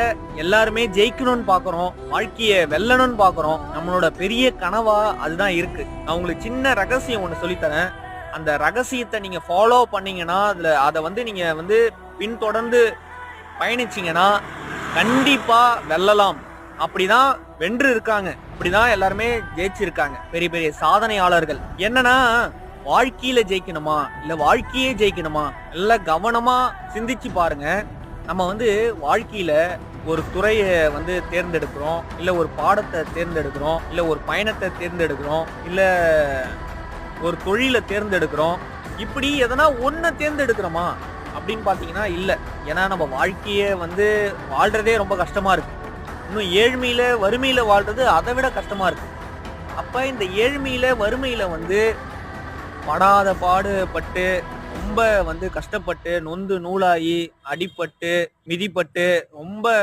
வாழ்க்கையில எல்லாருமே ஜெயிக்கணும்னு பாக்குறோம் வாழ்க்கைய வெல்லணும்னு பாக்குறோம். நம்மளோட பெரிய கனவா அதுதான் இருக்கு. நான் உங்களுக்கு சின்ன ரகசியம் ஒண்ணு சொல்லித்தரேன். அந்த ரகசியத்தை நீங்க ஃபாலோ பண்ணீங்கன்னா அதுல அதை வந்து நீங்க வந்து பின்தொடர்ந்து பயணிச்சீங்கன்னா கண்டிப்பா வெல்லலாம். அப்படிதான் வென்று இருக்காங்க. அப்படிதான் எல்லாருமே ஜெயிச்சிருக்காங்க. பெரிய பெரிய சாதனையாளர்கள். என்னன்னா வாழ்க்கையில ஜெயிக்கணுமா? இல்ல வாழ்க்கையே ஜெயிக்கணுமா? எல்லாம் கவனமா சிந்திச்சு பாருங்க. நம்ம வந்து வாழ்க்கையில ஒரு துறையை வந்து தேர்ந்தெடுக்கிறோம் இல்லை ஒரு பாடத்தை தேர்ந்தெடுக்கிறோம் இல்லை ஒரு பயணத்தை தேர்ந்தெடுக்கிறோம் இல்லை ஒரு தொழிலை தேர்ந்தெடுக்கிறோம் இப்படி எதனா ஒன்றை தேர்ந்தெடுக்கிறோமா? அப்படின்னு பார்த்தீங்கன்னா இல்லை. ஏன்னா நம்ம வாழ்க்கையை வந்து வாழ்கிறதே ரொம்ப கஷ்டமாக இருக்குது இன்னும் ஏழ்மையில் வறுமையில் வாழ்கிறது அதை விட கஷ்டமாக இருக்குது அப்போ இந்த ஏழ்மையில் வறுமையில் வந்து படாத பாடுபட்டு ரொம்ப வந்து கஷ்டப்பட்டு நொந்து நூலாகி அடிப்பட்டு மிதிப்பட்டு ரொம்ப